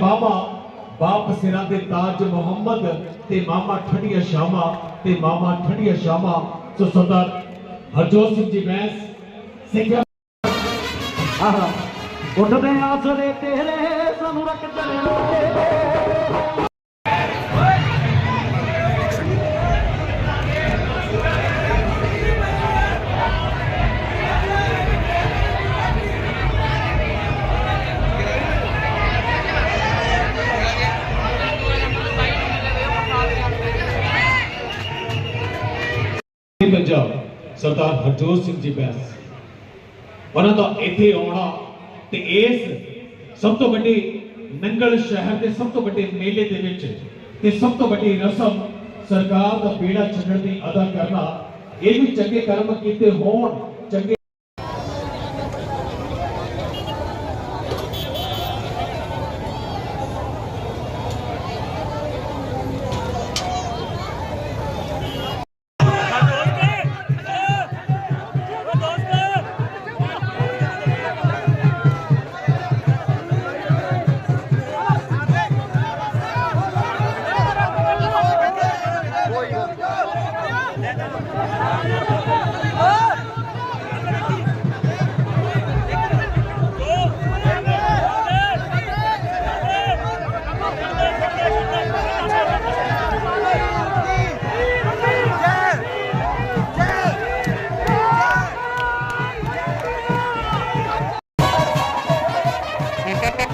بابا باپ سرا دے تاج محمد تے ماما ٹھڑیا شاما تے ماما ٹھڑیا شاما سو صدر حجو سنگھ جی بینس سنگھ آہا اٹھ دے آسرے تیرے سنو رکھ دے ਸਰਦਾਰ ਹਰਜੋਤ ਸਿੰਘ ਜੀ ਬੈਸ ਉਹਨਾਂ ਦਾ ਇੱਥੇ ਆਉਣਾ ਤੇ ਇਸ ਸਭ ਤੋਂ ਵੱਡੇ ਨੰਗਲ ਸ਼ਹਿਰ ਦੇ ਸਭ ਤੋਂ ਵੱਡੇ ਮੇਲੇ ਦੇ ਵਿੱਚ ਤੇ ਸਭ ਤੋਂ ਵੱਡੀ ਰਸਮ ਸਰਕਾਰ ਦਾ ਬੇੜਾ ਛੱਡਣ ਦੀ ਅਦਾ ਕਰਨਾ ਇਹ ਵੀ ਚੰਗੇ ਕਰਮ ਕੀਤੇ ਹੋਣ ਚੰਗੇ Ha ha ha!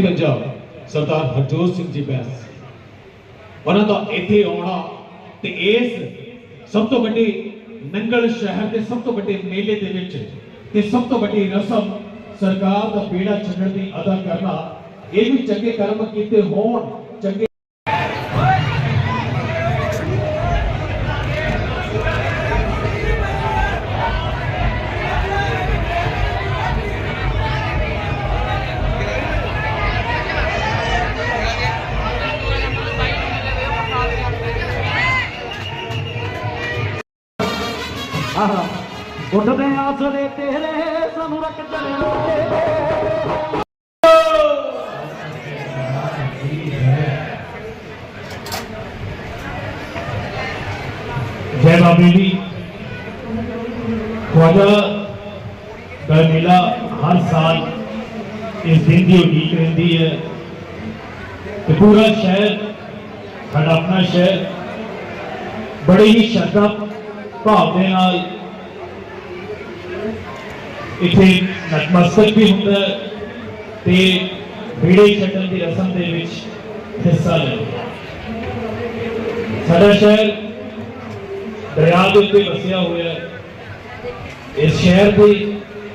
ਪੰਜਾਬ ਸਰਦਾਰ ਹਰਜੋਤ ਸਿੰਘ ਜੀ ਬੈਸ ਉਹਨਾਂ ਦਾ ਇੱਥੇ ਆਉਣਾ ਤੇ ਇਸ ਸਭ ਤੋਂ ਵੱਡੇ ਨੰਗਲ ਸ਼ਹਿਰ ਦੇ ਸਭ ਤੋਂ ਵੱਡੇ ਮੇਲੇ ਦੇ ਵਿੱਚ ਤੇ ਸਭ ਤੋਂ ਵੱਡੀ ਰਸਮ ਸਰਕਾਰ ਦਾ ਬੇੜਾ ਛੱਡਣ ਦੀ ਅਦਾ ਕਰਨਾ ਇਹ ਵੀ ਚੰਗੇ ਕਰਮ ਕੀਤੇ ਹੋਣ ਉੱਠਦੇ ਆਸਰੇ ਤੇਰੇ ਸਾਨੂੰ ਰੱਖ ਚੜਨਾ ਤੇਰੇ ਜੈ ਬਾਬੇ ਦੀ ਖਵਾਜਾ ਦਾ ਮੇਲਾ ਹਰ ਸਾਲ ਇਸ ਦਿਨ ਦੀ ਉਡੀਕ ਰਹਿੰਦੀ ਹੈ ਤੇ ਪੂਰਾ ਸ਼ਹਿਰ ਸਾਡਾ ਆਪਣਾ ਸ਼ਹਿਰ ਬੜੀ ਹੀ ਸ਼ਰਧਾ ਭਾਵ ਦੇ ਨਾਲ ਇਥੇ ਨਤਮਸਤਕ ਵੀ ਹੁੰਦਾ ਤੇ ਵਿੜੇ ਛੱਡਣ ਦੀ ਰਸਮ ਦੇ ਵਿੱਚ ਹਿੱਸਾ ਲੈਂਦਾ ਸਾਡਾ ਸ਼ਹਿਰ ਦਰਿਆ ਦੇ ਉੱਤੇ ਵਸਿਆ ਹੋਇਆ ਹੈ ਇਸ ਸ਼ਹਿਰ ਦੀ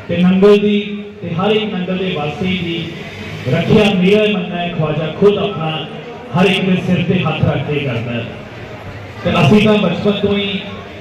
ਤੇ ਨੰਗਲ ਦੀ ਤੇ ਹਰ ਇੱਕ ਨੰਗਲ ਦੇ ਵਾਸੀ ਦੀ ਰੱਖਿਆ ਮੇਰਾ ਮੰਨਣਾ ਹੈ ਖਵਾਜਾ ਖੁਦ ਆਪਣਾ ਹਰ ਇੱਕ ਦੇ ਸਿਰ ਤੇ ਹੱਥ ਰੱਖ ਕੇ ਕਰਦਾ ਹੈ ਤੇ ਅਸੀਂ ਤਾਂ ਬਚਪਨ ਤੋਂ ਹੀ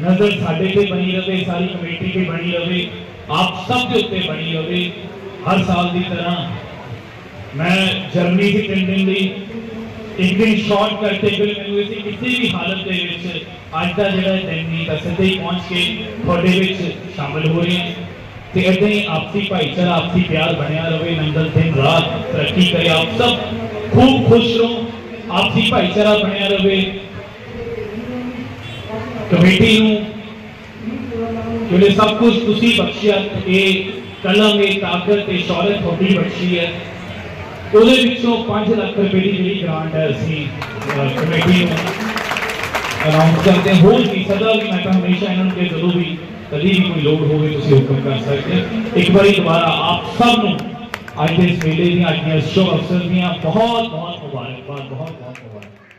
نظر ساڑھے پہ بنی رہے ساری کمیٹی پہ بنی رہے آپ سب کے اتنے بنی رہے ہر سال دی طرح میں جرمی سے تن دن دی ایک دن شارٹ کرتے پھر میں ہوئے تھے کسی بھی حالت دے ویچ آج دا جڑا ہے دن دی پسے دے پہنچ کے پھوڑے ویچ شامل ہو رہے ہیں تیر دیں آپ سی پائی چل آپ سی پیار بنیا رہے نمدل دن رات ترقی کرے آپ سب خوب خوش رہوں آپ سی پائی چل بنیا رہے کمیٹی ہوں نے سب کچھ اسی بخشیا ایک قلم ایک طاقت ایک شورت ہوتی بخشی ہے اسے بچوں پانچ لکھ روپے کی جی گرانٹ ہے اسی کمیٹی ہوں اناؤنس کرتے ہیں ہول کی صدر کی میں کہا ہمیشہ انہوں کے ضرور بھی کبھی بھی کوئی لوڈ ہوگی تو اسے حکم کر سکتے ہیں ایک بار دوبارہ آپ سب نے آج اس میلے دیا آج کے اس شو افسر دیا بہت بہت مبارک بہت بہت مبارک